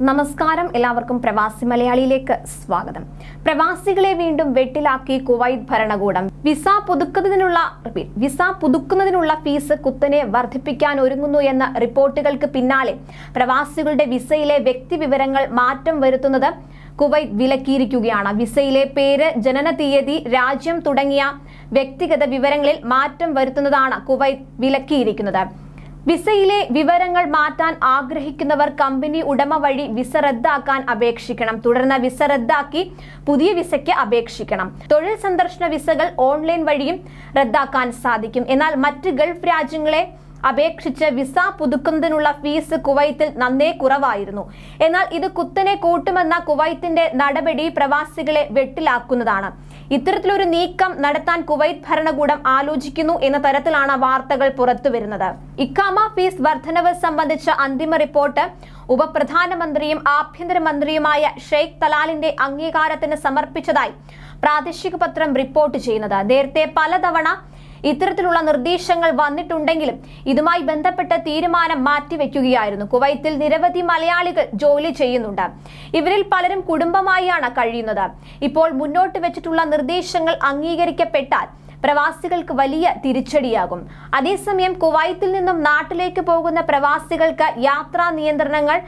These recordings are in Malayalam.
നമസ്കാരം. എല്ലാവർക്കും പ്രവാസി മലയാളിയിലേക്ക് സ്വാഗതം. പ്രവാസികളെ വീണ്ടും വെട്ടിലാക്കി കുവൈത്ത് ഭരണകൂടം. വിസ പുതുക്കുന്നതിനുള്ള വിസ പുതുക്കുന്നതിനുള്ള ഫീസ് കുത്തനെ വർദ്ധിപ്പിക്കാൻ ഒരുങ്ങുന്നു എന്ന റിപ്പോർട്ടുകൾക്ക് പിന്നാലെ പ്രവാസികളുടെ വിസയിലെ വ്യക്തി വിവരങ്ങൾ മാറ്റം വരുത്തുന്നത് കുവൈത്ത് വിലക്കിയിരിക്കുകയാണ്. വിസയിലെ പേര് ജനന തീയതി രാജ്യം തുടങ്ങിയ വ്യക്തിഗത വിവരങ്ങളിൽ മാറ്റം വരുത്തുന്നതാണ് കുവൈത്ത് വിലക്കിയിരിക്കുന്നത്. വിസയിലെ വിവരങ്ങൾ മാറ്റാൻ ആഗ്രഹിക്കുന്നവർ കമ്പനി ഉടമ വഴി വിസ റദ്ദാക്കാൻ അപേക്ഷിക്കണം. തുടർന്ന് വിസ റദ്ദാക്കി പുതിയ വിസയ്ക്ക് അപേക്ഷിക്കണം. തൊഴിൽ സന്ദർശന വിസകൾ ഓൺലൈൻ വഴിയും റദ്ദാക്കാൻ സാധിക്കും. എന്നാൽ മറ്റ് ഗൾഫ് രാജ്യങ്ങളെ അപേക്ഷിച്ച് വിസ പുതുക്കുന്നതിനുള്ള ഫീസ് കുവൈത്തിൽ നന്നേ കുറവായിരുന്നു. എന്നാൽ ഇത് കുത്തനെ കൂട്ടുമെന്ന കുവൈത്തിന്റെ നടപടി പ്രവാസികളെ വെട്ടിലാക്കുന്നതാണ്. ഇത്തരത്തിലൊരു നീക്കം നടത്താൻ കുവൈത്ത് ഭരണകൂടം ആലോചിക്കുന്നു എന്ന തരത്തിലാണ് വാർത്തകൾ പുറത്തുവരുന്നത്. ഇക്കാമ ഫീസ് വർധനവ് സംബന്ധിച്ച അന്തിമ റിപ്പോർട്ട് ഉപപ്രധാനമന്ത്രിയും ആഭ്യന്തരമന്ത്രിയുമായ ഷെയ്ഖ് തലാലിന്റെ അംഗീകാരത്തിന് സമർപ്പിച്ചതായി പ്രാദേശിക പത്രം റിപ്പോർട്ട് ചെയ്യുന്നത്. നേരത്തെ പലതവണ ഇത്തരത്തിലുള്ള നിർദ്ദേശങ്ങൾ വന്നിട്ടുണ്ടെങ്കിലും ഇതുമായി ബന്ധപ്പെട്ട തീരുമാനം മാറ്റിവെക്കുകയായിരുന്നു. കുവൈത്തിൽ നിരവധി മലയാളികൾ ജോലി ചെയ്യുന്നുണ്ട്. ഇവരിൽ പലരും കുടുംബമായാണ് കഴിയുന്നത്. ഇപ്പോൾ മുന്നോട്ട് വെച്ചിട്ടുള്ള നിർദ്ദേശങ്ങൾ അംഗീകരിക്കപ്പെട്ടാൽ പ്രവാസികൾക്ക് വലിയ തിരിച്ചടിയാകും. അതേസമയം കുവൈത്തിൽ നിന്നും നാട്ടിലേക്ക് പോകുന്ന പ്രവാസികൾക്ക് യാത്രാ നിയന്ത്രണങ്ങൾ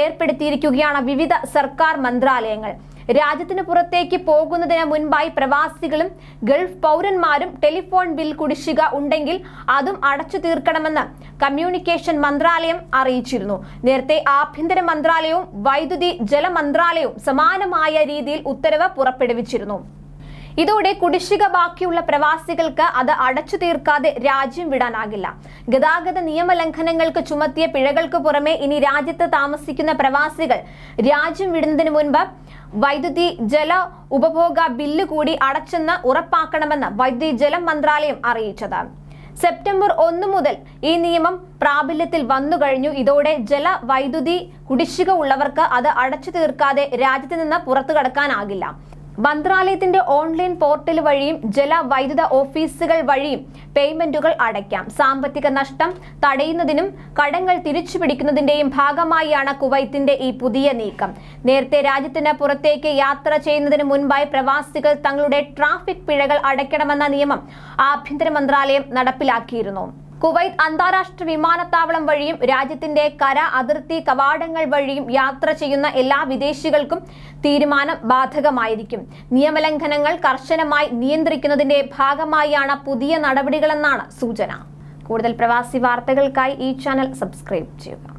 ഏർപ്പെടുത്തിയിരിക്കുകയാണ് വിവിധ സർക്കാർ മന്ത്രാലയങ്ങൾ. രാജ്യത്തിന് പുറത്തേക്ക് പോകുന്നതിന് മുൻപായി പ്രവാസികളും ഗൾഫ് പൗരന്മാരും ടെലിഫോൺ ബിൽ കുടിശ്ശിക ഉണ്ടെങ്കിൽ അതും അടച്ചു തീർക്കണമെന്ന് കമ്മ്യൂണിക്കേഷൻ മന്ത്രാലയം അറിയിച്ചിരുന്നു. നേരത്തെ ആഭ്യന്തര മന്ത്രാലയവും വൈദ്യുതി ജല മന്ത്രാലയവും സമാനമായ രീതിയിൽ ഉത്തരവ് പുറപ്പെടുവിച്ചിരുന്നു. ഇതോടെ കുടിശ്ശിക ബാക്കിയുള്ള പ്രവാസികൾക്ക് അത് അടച്ചു തീർക്കാതെ രാജ്യം വിടാനാകില്ല. ഗതാഗത നിയമലംഘനങ്ങൾക്ക് ചുമത്തിയ പിഴകൾക്ക് പുറമെ ഇനി രാജ്യത്ത് താമസിക്കുന്ന പ്രവാസികൾ രാജ്യം വിടുന്നതിന് മുൻപ് വൈദ്യുതി ജല ഉപഭോഗ ബില്ല് കൂടി അടച്ചെന്ന് ഉറപ്പാക്കണമെന്ന് വൈദ്യുതി ജല മന്ത്രാലയം അറിയിച്ചത്. സെപ്റ്റംബർ ഒന്ന് മുതൽ ഈ നിയമം പ്രാബല്യത്തിൽ വന്നു കഴിഞ്ഞു. ഇതോടെ ജല വൈദ്യുതി കുടിശ്ശിക ഉള്ളവർക്ക് അത് അടച്ചു തീർക്കാതെ രാജ്യത്ത് നിന്ന് പുറത്തു കടക്കാനാകില്ല. മന്ത്രാലയത്തിന്റെ ഓൺലൈൻ പോർട്ടൽ വഴിയും ജല വൈദ്യുത ഓഫീസുകൾ വഴിയും പേയ്മെന്റുകൾ അടയ്ക്കാം. സാമ്പത്തിക നഷ്ടം തടയുന്നതിനും കടങ്ങൾ തിരിച്ചുപിടിക്കുന്നതിന്റെയും ഭാഗമായാണ് കുവൈത്തിന്റെ ഈ പുതിയ നീക്കം. നേരത്തെ രാജ്യത്തിന് പുറത്തേക്ക് യാത്ര ചെയ്യുന്നതിന് മുൻപായി പ്രവാസികൾ തങ്ങളുടെ ട്രാഫിക് പിഴകൾ അടയ്ക്കണമെന്ന നിയമം ആഭ്യന്തര മന്ത്രാലയം നടപ്പിലാക്കിയിരുന്നു. കുവൈത്ത് അന്താരാഷ്ട്ര വിമാനത്താവളം വഴിയും രാജ്യത്തിന്റെ കര അതിർത്തി കവാടങ്ങൾ വഴിയും യാത്ര ചെയ്യുന്ന എല്ലാ വിദേശികൾക്കും തീരുമാനം ബാധകമായിരിക്കും. നിയമലംഘനങ്ങൾ കർശനമായി നിയന്ത്രിക്കുന്നതിന്റെ ഭാഗമായാണ് പുതിയ നടപടികളെന്നാണ് സൂചന. കൂടുതൽ പ്രവാസി വാർത്തകൾക്കായി ഈ ചാനൽ സബ്സ്ക്രൈബ് ചെയ്യുക.